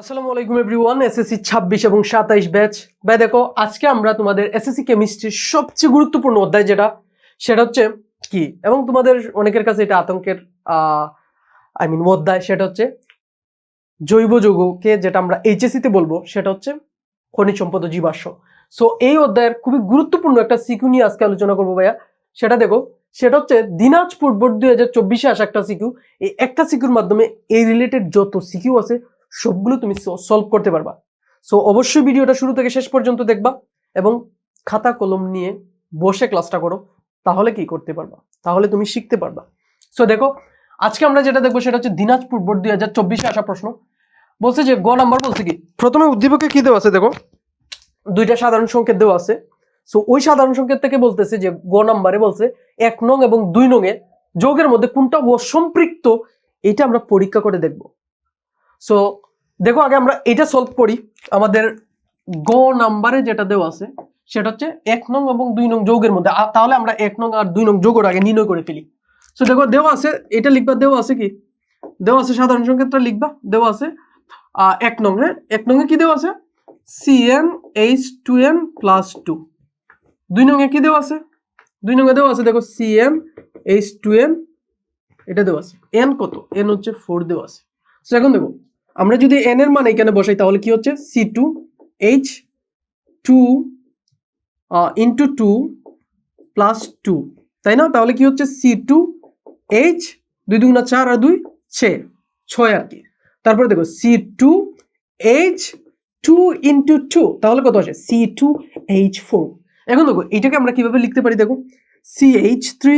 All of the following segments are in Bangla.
আসসালামু আলাইকুম এভরিওয়ান এসএসসি ছাব্বিশ এবং সাতাইশ ব্যাচ ভাই, দেখো, আজকে আমরা তোমাদের এসএসসি কেমিস্ট্রির সবচেয়ে গুরুত্বপূর্ণ অধ্যায় যেটা, সেটা হচ্ছে কি? এবং তোমাদের অনেকের কাছে এটা আতঙ্কের আই মিন অধ্যায়, সেটা হচ্ছে জৈব যৌগকে যেটা আমরা এইচএসসি তে বলব, সেটা হচ্ছে খনিজ সম্পদ জীবাশ্ম। সো এই অধ্যায়ের খুবই গুরুত্বপূর্ণ একটা সিকিউ নিয়ে আজকে আলোচনা করব ভাইয়া। সেটা দেখো, সেটা হচ্ছে দিনাজপুর বোর্ড দুই হাজার চব্বিশে আসা একটা সিকিউ। এই একটা সিকিউর মাধ্যমে এই রিলেটেড যত সিকিউ আছে সবগুলো তুমি সলভ করতে পারবা। সো অবশ্যই ভিডিওটা শুরু থেকে শেষ পর্যন্ত দেখবা এবং খাতা কলম নিয়ে বসে ক্লাসটা করো, তাহলে কি করতে পারবা? তাহলে তুমি শিখতে পারবা। সো দেখো, আজকে আমরা যেটা দেখব সেটা হচ্ছে দিনাজপুর বোর্ড দুই হাজার চব্বিশে আসা প্রশ্ন। বলছে যে, গ নাম্বার বলছে কি? প্রথমে উদ্দীপকে কি দেওয়া আছে দেখো? দুইটা সাধারণ সংকেত দেওয়া আছে। সো ওই সাধারণ সংকেত থেকে বলতেছে যে, গ নাম্বারে বলছে এক নং এবং দুই নং যোগের মধ্যে কোনটা অসম্পৃক্ত, এটা আমরা পরীক্ষা করে দেখব। সো দেখো আগে আমরা এটা সলভ করি। আমাদের গ নাম্বারে যেটা দেওয়া আছে, সেটা হচ্ছে এক নং এবং দুই নং যোগের মধ্যে। তাহলে আমরা এক নং আর দুই নং যোগের আগে নির্ণয় করে ফেলি। সো দেখো দেওয়া আছে, এটা লিখবা, দেওয়া আছে কি? দেওয়া আছে সাধারণ সংকেতটা লিখবা, দেওয়া আছে এক নং হ্যাঁ? এক নং এ কি দেওয়া আছে? C N H two N plus two দুই নং এ কি দেওয়া আছে? দুই নং এ দেওয়া আছে, দেখো C N H two N এটা দেওয়া আছে। এন কত? এন হচ্ছে ফোর দেওয়া আছে। সো এখন দেখো, আমরা যদি এন এর মান এখানে বসাই, তাহলে কি হচ্ছে? C two H two into two plus two তাই না? তাহলে কি হচ্ছে? সি টু এইচ দুই দুগুণা চার আর দুই ছে ছয় আর কি। তারপরে দেখো C two H two into two তাহলে কত আসে? সি টু এইচ ফোর এখন দেখো, এটাকে আমরা কীভাবে লিখতে পারি দেখো? C H three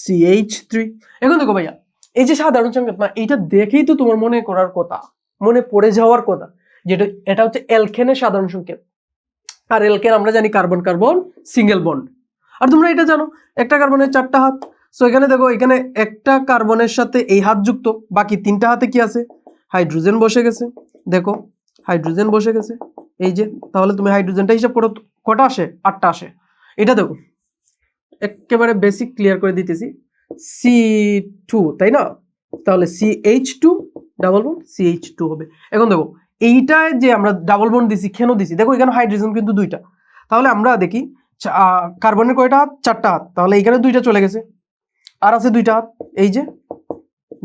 C H three এখন দেখো ভাইয়া এই যে সাধারণ সংকেত না এটা দেখেই তো তোমার মনে করার কথা, মনে পড়ে যাওয়ার কথা, যেটা, এটা হচ্ছে এলখেনের সাধারণ সংকেত। আর এলকেন আমরা জানি কার্বন কার্বন, সিঙ্গেল বন্ড। আর তোমরা এটা জানো, একটা কার্বনের চারটা হাত। সো এখানে দেখো, এখানে একটা কার্বনের সাথে এই হাত যুক্ত, বাকি তিনটা হাতে কি আছে? হাইড্রোজেন বসে গেছে। দেখো, হাইড্রোজেন বসে গেছে। এই যে, তাহলে তুমি হাইড্রোজেনটা হিসাব করো কটা আসে? আটটা আসে। এটা দেখো, একেবারে বেসিক ক্লিয়ার করে দিতেছি। সি টু তাই না? তাহলে C H two double bond C H two হবে। এখন দেখো, এইটায় যে আমরা ডাবল বন্ড দিছি, কেন দিছি? দেখো এখানে হাইড্রোজেন কিন্তু দুইটা। তাহলে আমরা দেখি কার্বনের কয়টা হাত? চারটা হাত। তাহলে এইখানে দুইটা চলে গেছে। আর আছে দুইটা হাত। এই যে,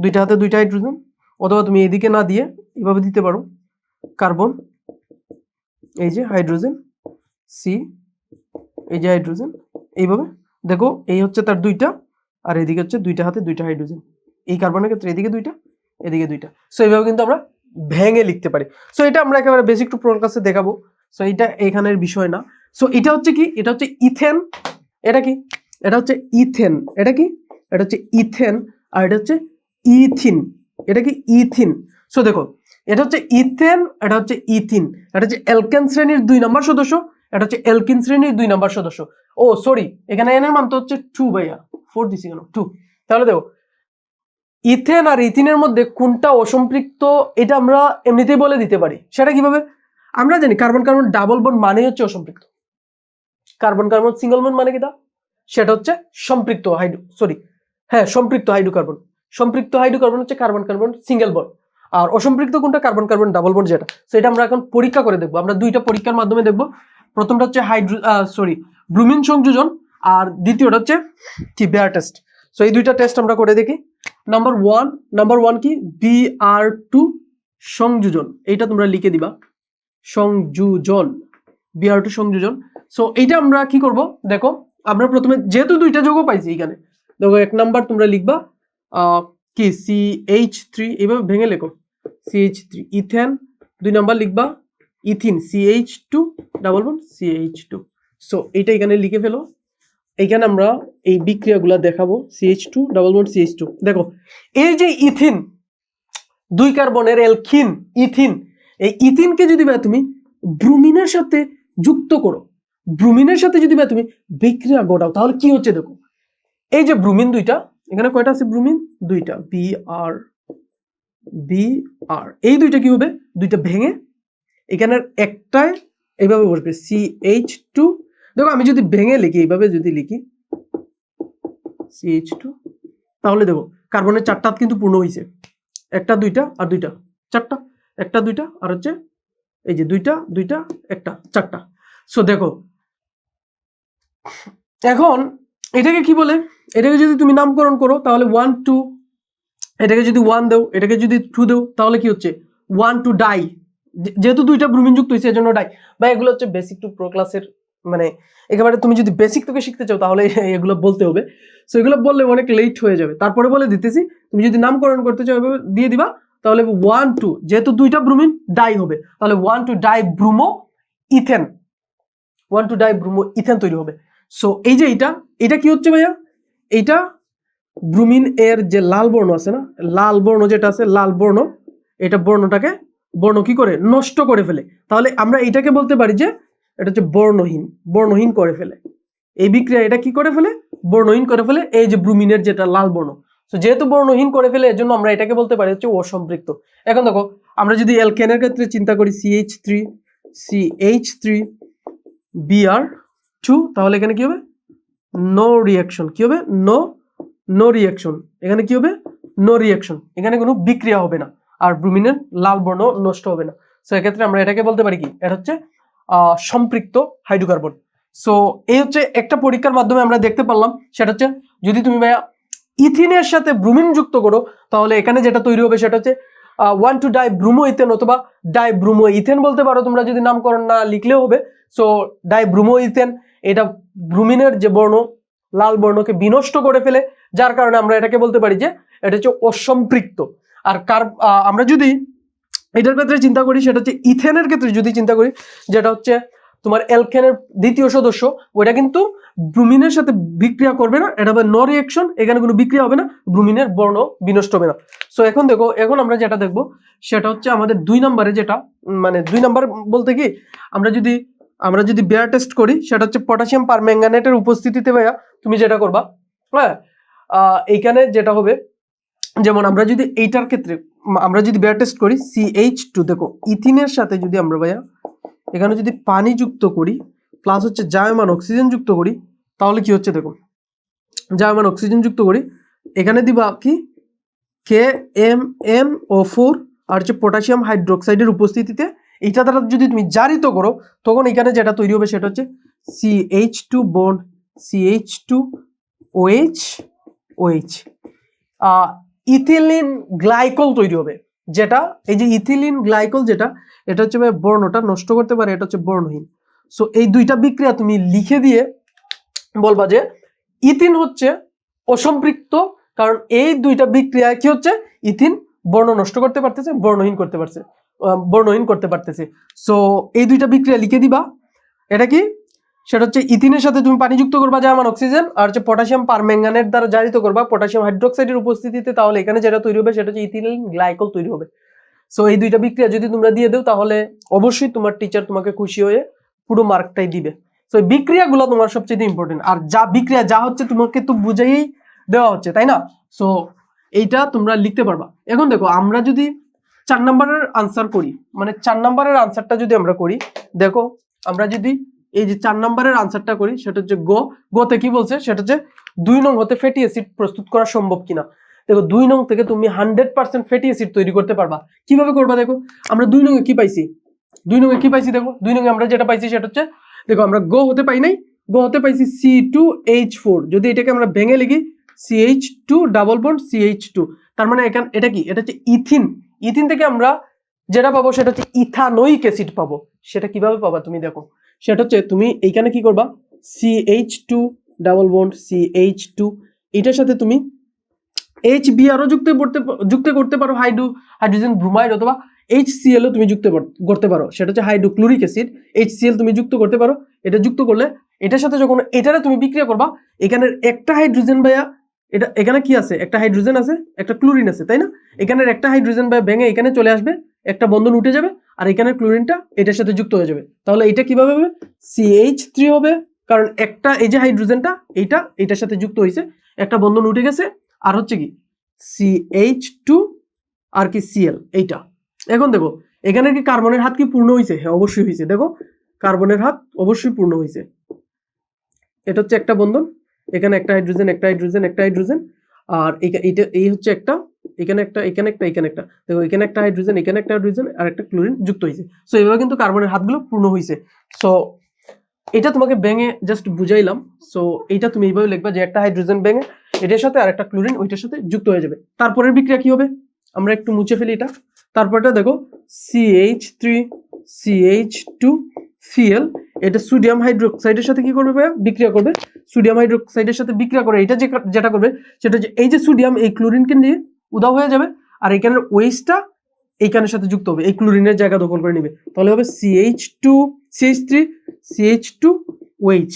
দুইটা হাতে দুইটা হাইড্রোজেন অথবা তুমি এদিকে না দিয়ে এভাবে দিতে পারো। কার্বন এই যে হাইড্রোজেন সি এই যে হাইড্রোজেন এইভাবে। দেখো, এই হচ্ছে তার দুইটা। আর এদিকে হচ্ছে দুইটা হাতে, দুইটা হাইড্রোজেন এই কার্বনের ক্ষেত্রে এদিকে দুইটা এদিকে দুইটা। সো এইভাবে কিন্তু আমরা ভেঙে লিখতে পারি। সো এটা আমরা একেবারে বেসিক টু প্রোর কাছে দেখাবো। সো এটা এখানের বিষয় না। সো এটা হচ্ছে কি? এটা হচ্ছে ইথেন। এটা কি? এটা হচ্ছে ইথেন। এটা কি? এটা হচ্ছে ইথেন। আর এটা হচ্ছে ইথিন। এটা কি? ইথিন। সো দেখো, এটা হচ্ছে ইথেন, এটা হচ্ছে ইথিন। এটা হচ্ছে অ্যালকেন শ্রেণির দুই নম্বর সদস্য। এটা হচ্ছে অ্যালকিন শ্রেণির দুই নম্বর সদস্য। ও সরি এখানে এন এর মান তো হচ্ছে টু ভাইয়া। ফোর দিছি কেন? টু তাহলে দেখো, ইথেন আর ইথিনের মধ্যে কোনটা অসম্পৃক্ত এটা আমরা এমনিতেই বলে দিতে পারি। সেটা কীভাবে? আমরা জানি কার্বন কার্বন ডাবল বন্ড মানেই হচ্ছে অসম্পৃক্ত। কার্বন কার্বন সিঙ্গল বন্ড মানে কি কিটা সেটা হচ্ছে সম্পৃক্ত হাইড্রো সরি হ্যাঁ সম্পৃক্ত হাইড্রোকার্বন সম্পৃক্ত হাইড্রোকার্বন হচ্ছে কার্বন কার্বন সিঙ্গেল বন্ড আর অসম্পৃক্ত কোনটা? কার্বন কার্বন ডাবল বন্ড যেটা। এটা আমরা এখন পরীক্ষা করে দেখব। আমরা দুইটা পরীক্ষার মাধ্যমে দেখব। প্রথমটা হচ্ছে হাইড্রো সরি ব্রুমিন সংযোজন। আর দ্বিতীয়টা হচ্ছে কি বেয়ার টেস্ট সো এই দুইটা টেস্ট আমরা করে দেখি। নাম্বার ওয়ান নাম্বার ওয়ান কি? বি আর টু সংযোজন। এইটা তোমরা লিখে দিবা। সংযোজন। বি আর টু সংযোজন। সো এইটা আমরা কি করব? দেখো, আমরা প্রথমে যেহেতু দুইটা যোগ পাইছি এখানে, দেখো, এক নাম্বার তোমরা লিখবা কি? সি এইচ থ্রি এইভাবে ভেঙে লেখো। C H three ethane. দুই নাম্বার লিখবা, ethene. C H two double one C H two so এইটা এখানে লিখে ফেলো। এইখানে আমরা এই বিক্রিয়াগুলো দেখাবো CH two double one CH two দেখো, এই যে ইথিন, দুই কার্বনের এলখিন ইথিন, এই ইথিনকে যদি বা তুমি ব্রুমিনের সাথে যুক্ত করো, ব্রুমিনের সাথে যদি বা তুমি বিক্রিয়া ঘটাও, তাহলে কি হচ্ছে দেখো, এই যে ব্রুমিন দুইটা, এখানে কয়টা আছে ব্রুমিন? দুইটা বি আর বি আর এই দুইটা কি হবে? দুইটা ভেঙে এখানের একটায় এইভাবে বসবে সি এইচ টু দেখো, আমি যদি ভেঙে লিখি, এইভাবে যদি লিখি সিএইচ টু তাহলে দেখো কার্বনের চারটা কিন্তু পূর্ণ হয়েছে একটা, দুইটা আর দুইটা, চারটা, একটা, দুইটা আর হচ্ছে এই যে দুইটা দুইটা, একটা, চারটা। সো দেখো, এখন এটাকে কি বলে? এটাকে যদি তুমি নামকরণ করো, তাহলে ওয়ান টু এটাকে যদি ওয়ান দেও, এটাকে যদি টু দেও, তাহলে কি হচ্ছে? ওয়ান টু ডাই যেহেতু দুইটা ব্রুমিন যুক্ত হয়েছে এজন্য ডাই বা এগুলো হচ্ছে বেসিক টু প্রো ক্লাসের মানে একেবারে তুমি যদি বেসিক থেকে শিখতে চাও, তাহলে এগুলো বলতে হবে। সো এগুলো বললে অনেক লেট হয়ে যাবে। তারপরে বলে দিতেছি, তুমি যদি নামকরণ করতে চাও, এভাবে দিয়ে দিবা, তাহলে ওয়ান টু যেহেতু দুইটা ব্রুমিন ডাই হবে, তাহলে one two dibromoethane one two dibromoethane তৈরি হবে। সো এই যে এটা এটা কি হচ্ছে ভাইয়া? এইটা ব্রুমিন এর যে লাল বর্ণ আছে না, লাল বর্ণ যেটা আছে, লাল বর্ণ, এটা বর্ণটাকে, বর্ণ কি করে? নষ্ট করে ফেলে। তাহলে আমরা এটাকে বলতে পারি যে এটা হচ্ছে বর্ণহীন বর্ণহীন করে ফেলে। এই বিক্রিয়া এটা কি করে ফেলে? বর্ণহীন করে ফেলে এই যে ব্রুমিনের যেটা লাল বর্ণ। তো যেহেতু বর্ণহীন করে ফেলে, এর জন্য আমরা এটাকে বলতে পারি হচ্ছে অসম্পৃক্ত। এখন দেখো, আমরা যদি অ্যালকেনের ক্ষেত্রে চিন্তা করি CH three CH three BR two তাহলে এখানে কি হবে? নো রিয়াকশন কি হবে? নো নো রিয়াকশন এখানে কি হবে? নো রিয়াকশন এখানে কোনো বিক্রিয়া হবে না। আর ব্রুমিনের লাল বর্ণ নষ্ট হবে না। সো এক্ষেত্রে আমরা এটাকে বলতে পারি কি? এটা হচ্ছে সম্পৃক্ত হাইড্রোকার্বন। সো এই হচ্ছে একটা পরীক্ষার মাধ্যমে আমরা দেখতে পারলাম, সেটা হচ্ছে যদি তুমি ভাইয়া ইথিনের সাথে ব্রুমিন যুক্ত করো, তাহলে এখানে যেটা তৈরি হবে সেটা হচ্ছে one two di bromo ethane অথবা ডাই ব্রুমো ইথেন বলতে পারো তোমরা যদি নামকরণ না লিখলেও হবে। সো ডাই ব্রুমো ইথেন এটা ব্রুমিনের যে বর্ণ, লাল বর্ণকে বিনষ্ট করে ফেলে, যার কারণে আমরা এটাকে বলতে পারি যে, এটা হচ্ছে অসম্পৃক্ত। আর কার আমরা যদি এটার ক্ষেত্রে চিন্তা করি, সেটা হচ্ছে ইথেনের ক্ষেত্রে যদি চিন্তা করি, যেটা হচ্ছে তোমার অ্যালকেনের দ্বিতীয় সদস্য ওটা কিন্তু ব্রুমিনের সাথে বিক্রিয়া করবে না, এটা হবে নো রিয়েকশন এখানে কোনো বিক্রিয়া হবে না, ব্রুমিনের বর্ণ বিনষ্ট হবে না। সো এখন দেখো, এখন আমরা যেটা দেখব, সেটা হচ্ছে আমাদের দুই নম্বরে যেটা মানে দুই নম্বর বলতে কি, আমরা যদি আমরা যদি বেয়ার টেস্ট করি, সেটা হচ্ছে পটাশিয়াম পারম্যাঙ্গানেটের উপস্থিতিতে ভাইয়া, তুমি যেটা করবা হ্যাঁ এইখানে যেটা হবে, যেমন আমরা যদি এইটার ক্ষেত্রে আমরা যদি বেয়ার টেস্ট করি সিএইচ টু দেখো, ইথিনের সাথে যদি আমরা ভাইয়া, এখানে যদি পানি যুক্ত করি প্লাস হচ্ছে জায়মান অক্সিজেন যুক্ত করি, তাহলে কি হচ্ছে দেখো? জায়মান অক্সিজেন যুক্ত করি, এখানে দিবা কি? K M M O four আর হচ্ছে পটাশিয়াম হাইড্রোক্সাইডের উপস্থিতিতে এইটা দ্বারা যদি তুমি জারিত করো, তখন এখানে যেটা তৈরি হবে সেটা হচ্ছে CH two bond CH two OH OH ethylene glycol তৈরি হবে। যেটা, এই যে ইথিলিন গ্লাইকল যেটা, এটা হচ্ছে বর্ণটা নষ্ট করতে পারে, এটা হচ্ছে বর্ণহীন। সো এই দুইটা বিক্রিয়া তুমি লিখে দিয়ে বলবা যে ইথিন হচ্ছে অসম্পৃক্ত, কারণ এই দুইটা বিক্রিয়া কি হচ্ছে? ইথিন বর্ণ নষ্ট করতে পারতেছে, বর্ণহীন করতে পারছে বর্ণহীন করতে পারতেছে। সো এই দুইটা বিক্রিয়া লিখে দিবা। এটা কি? সেটা হচ্ছে ইথিনের সাথে তুমি পানি যুক্ত করবা যেমন অক্সিজেন, আর হচ্ছে পটাশিয়াম পারম্যাঙ্গানেট দ্বারা জারিত করবা। পটাশিয়াম হাইড্রোক্সাইডের উপস্থিতিতে তাহলে এখানে যেটা তৈরি হবে সেটা হচ্ছে ইথিলিন গ্লাইকল তৈরি হবে। সো এই দুইটা বিক্রিয়া যদি তোমরা দিয়ে দাও, তাহলে অবশ্যই তোমার টিচার তোমাকে খুশি হয়ে পুরো মার্কটাই দিবে। তো এই বিক্রিয়াগুলো তোমার সবচেয়ে ইম্পর্টেন্ট আর যা বিক্রিয়া, যা হচ্ছে তোমাকে তো বুঝেই দেওয়া হচ্ছে, তাই না? সো এইটা তোমরা লিখতে পারবা। এখন দেখো, আমরা যদি চার নম্বরের আনসার করি মানে চার নম্বরের আনসারটা যদি আমরা করি, দেখো, আমরা যদি এই যে চার নম্বরের আনসারটা করি, সেটা হচ্ছে গো গোতে কি বলছে? সেটা হচ্ছে দুই নং হতে ফ্যাটি অ্যাসিড প্রস্তুত করা সম্ভব কিনা। দেখো, দুই নং থেকে তুমি হান্ড্রেড পার্সেন্ট ফ্যাটি অ্যাসিড তৈরি করতে পারবা। কীভাবে করবা দেখো? আমরা দুই নঙে কি পাইছি? দুই নঙে কি পাইছি দেখো? দুই নঙে আমরা যেটা পাইছি সেটা হচ্ছে, দেখো, আমরা গো হতে পাই নাই। গো হতে পাইছি সি টু এইচ ফোর যদি এটাকে আমরা ভেঙে লিখি C H two double bond CH two তার মানে এখান, এটা কি? এটা হচ্ছে ইথিন। ইথিন থেকে আমরা যেটা পাবো সেটা হচ্ছে ইথানোইক অ্যাসিড পাবো। সেটা কীভাবে পাবা তুমি দেখো? সেটা হচ্ছে তুমি এইখানে কি করবা? C H two double bond C H two এটার সাথে তুমি এইচ বিআরও যুক্ত করতে যুক্ত করতে পারো হাইড্রো হাইড্রোজেন ব্রোমাইড অথবা এইচ সিএলও তুমি যুক্ত করতে পারো। সেটা হচ্ছে হাইড্রোক্লোরিক অ্যাসিড এইচ সিএল তুমি যুক্ত করতে পারো। এটা যুক্ত করলে এটার সাথে যখন এটারে তুমি বিক্রিয়া করবা এখানের একটা হাইড্রোজেন ভাইয়া এটা, এখানে কি আছে? একটা হাইড্রোজেন আছে, একটা ক্লোরিন আছে, তাই না? এখানের একটা হাইড্রোজেন ভাইয়া ভেঙে এখানে চলে আসবে। একটা বন্ধন উঠে যাবে আর এখানের ক্লোরিনটা এটার সাথে যুক্ত হয়ে যাবে। তাহলে এটা কীভাবে হবে? সিএইচ থ্রি হবে, কারণ একটা এই যে হাইড্রোজেনটা, এইটা, এটার সাথে যুক্ত হয়েছে, একটা বন্ধন উঠে গেছে, আর হচ্ছে কি সিএইচ টু আর কি সিএল এইটা। এখন দেখো, এখানে কি কার্বনের হাত কি পূর্ণ হয়েছে? হ্যাঁ অবশ্যই হয়েছে। দেখো, কার্বনের হাত অবশ্যই পূর্ণ হয়েছে। এটা হচ্ছে একটা বন্ধন, এখানে একটা হাইড্রোজেন একটা হাইড্রোজেন একটা হাইড্রোজেন, আর এইটা, এই হচ্ছে একটা এখানে একটা এখানে একটা এখানে একটা। দেখো, এখানে একটা হাইড্রোজেন এখানে একটা হাইড্রোজেন আর একটা ক্লোরিন যুক্ত হয়েছে। সো এইভাবে কিন্তু কার্বনের হাতগুলো পূর্ণ হয়েছে। সো এটা তোমাকে ব্যাঙে জাস্ট বুঝাইলাম। সো এইটা তুমি এইভাবে লিখবা যে একটা হাইড্রোজেন ব্যাঙে এটার সাথে আর একটা ক্লোরিন ওইটার সাথে যুক্ত হয়ে যাবে। তারপরের বিক্রিয়া কি হবে? আমরা একটু মুছে ফেলি এটা। তারপরটা দেখো CH three CH two CL এটা সোডিয়াম হাইড্রোক্সাইডের সাথে কি করবে ভাইয়া? বিক্রিয়া করবে। সোডিয়াম হাইড্রোক্সাইডের সাথে বিক্রিয়া করে এটা যে যেটা করবে, সেটা হচ্ছে এই যে সোডিয়াম এই ক্লোরিনকে নিয়ে উদাও হয়ে যাবে। আর এখানের ওয়েস্টটা এইখানের সাথে যুক্ত হবে। এই ক্লোরিনের জায়গা দখল করে নেবে। তাহলে হবে CH two CH three CH two OH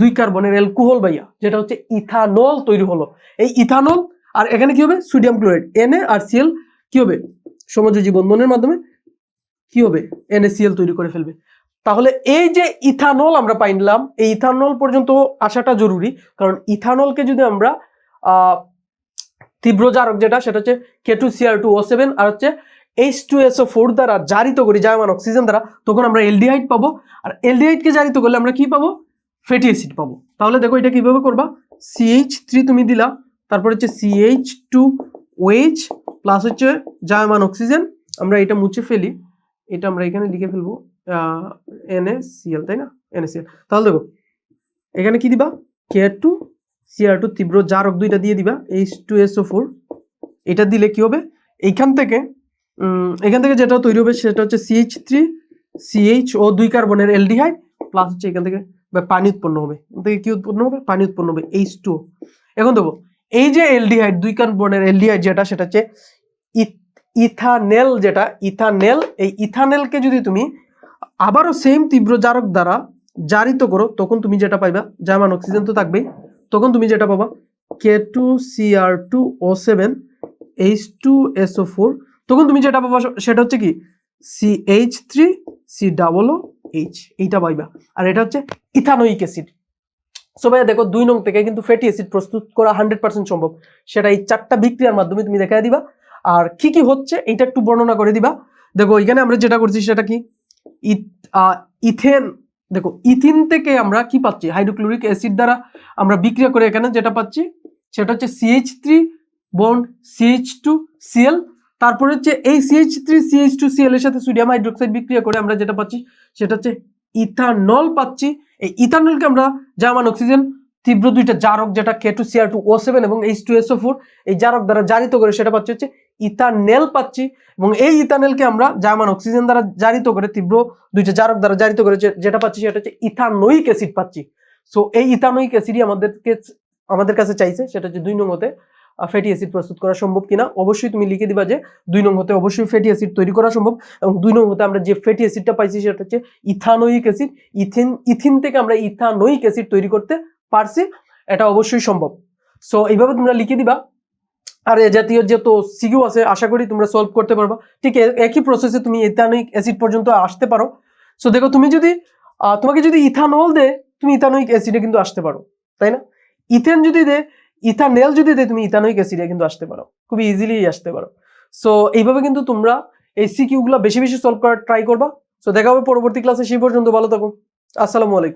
দুই কার্বনের অ্যালকোহল ভাইয়া, যেটা হচ্ছে ইথানল তৈরি হলো। এই ইথানল আর এখানে কি হবে? সোডিয়াম ক্লোরাইড এনএ আর সিএল কি হবে? সমযোজী বন্ধনের মাধ্যমে কি হবে? NaCl তৈরি করে ফেলবে। তাহলে এই যে ইথানল আমরা পাইলাম, এই ইথানল পর্যন্ত আসাটা জরুরি। কারণ ইথানলকে যদি আমরা তীব্র জারক যেটা, সেটা হচ্ছে K two CR two O seven আর হচ্ছে H two S O four দ্বারা জারিত করি জায়মান অক্সিজেন দ্বারা, তখন আমরা এলডিহাইড পাবো। আর এলডিহাইডকে জারিত করলে আমরা কি পাবো? ফ্যাটি অ্যাসিড পাবো। তাহলে দেখো এটা কীভাবে করবা? সিএইচ থ্রি তুমি দিলা, তারপর হচ্ছে সিএইচ টু ওএইচ প্লাস হচ্ছে জায়মান অক্সিজেন। আমরা এটা মুছে ফেলি। এটা আমরা এখানে লিখে ফেলব এনএসিএল তাই না? এনএসিএল তাহলে দেখো, এখানে কি দিবা? কে টু সিআর টু তীব্র জারক দুইটা দিয়ে দিবা এইচ টু এসও ফোর এটা দিলে কি হবে? এইখান থেকে এখান থেকে যেটা তৈরি হবে সেটা হচ্ছে সিএইচ থ্রি সিএইচ ও দুই কার্বনের এলডিহাইড প্লাস হচ্ছে এখান থেকে পানি উৎপন্ন হবে। এখান থেকে কি উৎপন্ন হবে? পানি উৎপন্ন হবে এইচ টু এখন দেখো, এই যে এলডিহাইড দুই কার্বনের এলডিহাইড যেটা, সেটা হচ্ছে ইথ- ইথানেল যেটা, ইথানেল, এই ইথানেলকে যদি তুমি আবারও সেম তীব্র জারক দ্বারা জারিত করো, তখন তুমি যেটা পাইবা, জার্মান অক্সিজেন তো থাকবেই তখন তুমি যেটা পাবা K two C R two O seven H two SO four তখন তুমি যেটা পাবা, সেটা হচ্ছে কি C H three C double O H এইটা পাইবা। আর এটা হচ্ছে ইথানোইক অ্যাসিড। সো ভাইয়া, দেখো, দুই নং থেকে কিন্তু ফ্যাটি অ্যাসিড প্রস্তুত করা হান্ড্রেড পার্সেন্ট সম্ভব। সেটা এই চারটা বিক্রিয়ার মাধ্যমে তুমি দেখাই দিবা। আর কি কি হচ্ছে, এইটা একটু বর্ণনা করে দিবা। দেখো, এখানে আমরা যেটা করছি, সেটা কি, ইথ- ইথেন দেখো, ইথিন থেকে আমরা কি পাচ্ছি? হাইড্রোক্লোরিক অ্যাসিড দ্বারা আমরা বিক্রিয়া করে এখানে যেটা পাচ্ছি, সেটা হচ্ছে CH three bond CH two CL তারপরে হচ্ছে এই CH three CH two CL এর সাথে সোডিয়াম হাইড্রোক্সাইড বিক্রিয়া করে আমরা যেটা পাচ্ছি, সেটা হচ্ছে ইথানল পাচ্ছি। এই ইথানলকে আমরা জার্মান অক্সিজেন, তীব্র দুইটা জারক, যেটা K two CR two O seven এবং এইচ টু এসও ফোর এই জারক দ্বারা জারিত করে সেটা পাচ্ছি হচ্ছে ইথানেল পাচ্ছি এবং এই ইথানেলকে আমরা জার্মান অক্সিজেন দ্বারা জারিত করে, তীব্র দুইটা জারক দ্বারা জারিত করে যেটা পাচ্ছি সেটা হচ্ছে ইথানোইক অ্যাসিড পাচ্ছি। সো এই ইথানোইক অ্যাসিডই আমাদেরকে আমাদের কাছে চাইছে, সেটা হচ্ছে দুই নং হতে ফ্যাটি অ্যাসিড প্রস্তুত করা সম্ভব কিনা? অবশ্যই তুমি লিখে দিবা যে দুই নং হতে অবশ্যই ফ্যাটি অ্যাসিড তৈরি করা সম্ভব এবং দুই নং হতে আমরা যে ফ্যাটি অ্যাসিডটা পাইছি সেটা হচ্ছে ইথানোইক অ্যাসিড। ইথিন ইথিন থেকে আমরা ইথানোইক অ্যাসিড তৈরি করতে পারছি, এটা অবশ্যই সম্ভব। সো এইভাবে তোমরা লিখে দিবা আর এ জাতীয় যত সিকিউ আছে, আশা করি তোমরা সলভ করতে পারবা। ঠিক একই প্রসেসে তুমি ইথানোইক অ্যাসিড পর্যন্ত আসতে পারো। সো দেখো তুমি যদি তোমাকে যদি ইথানল দে, তুমি ইথানোইক অ্যাসিডে কিন্তু আসতে পারো, তাই না? ইথেন যদি দে ইথানেল যদি দে, তুমি ইথানোইক অ্যাসিডে কিন্তু আসতে পারো। খুবই ইজিলি আসতে পারো। সো এইভাবে কিন্তু তোমরা এই সিকিউগুলো বেশি বেশি সলভ করার ট্রাই করবা। সো দেখা হবে পরবর্তী ক্লাসে সেই পর্যন্ত ভালো থাকো। আসসালামু আলাইকুম।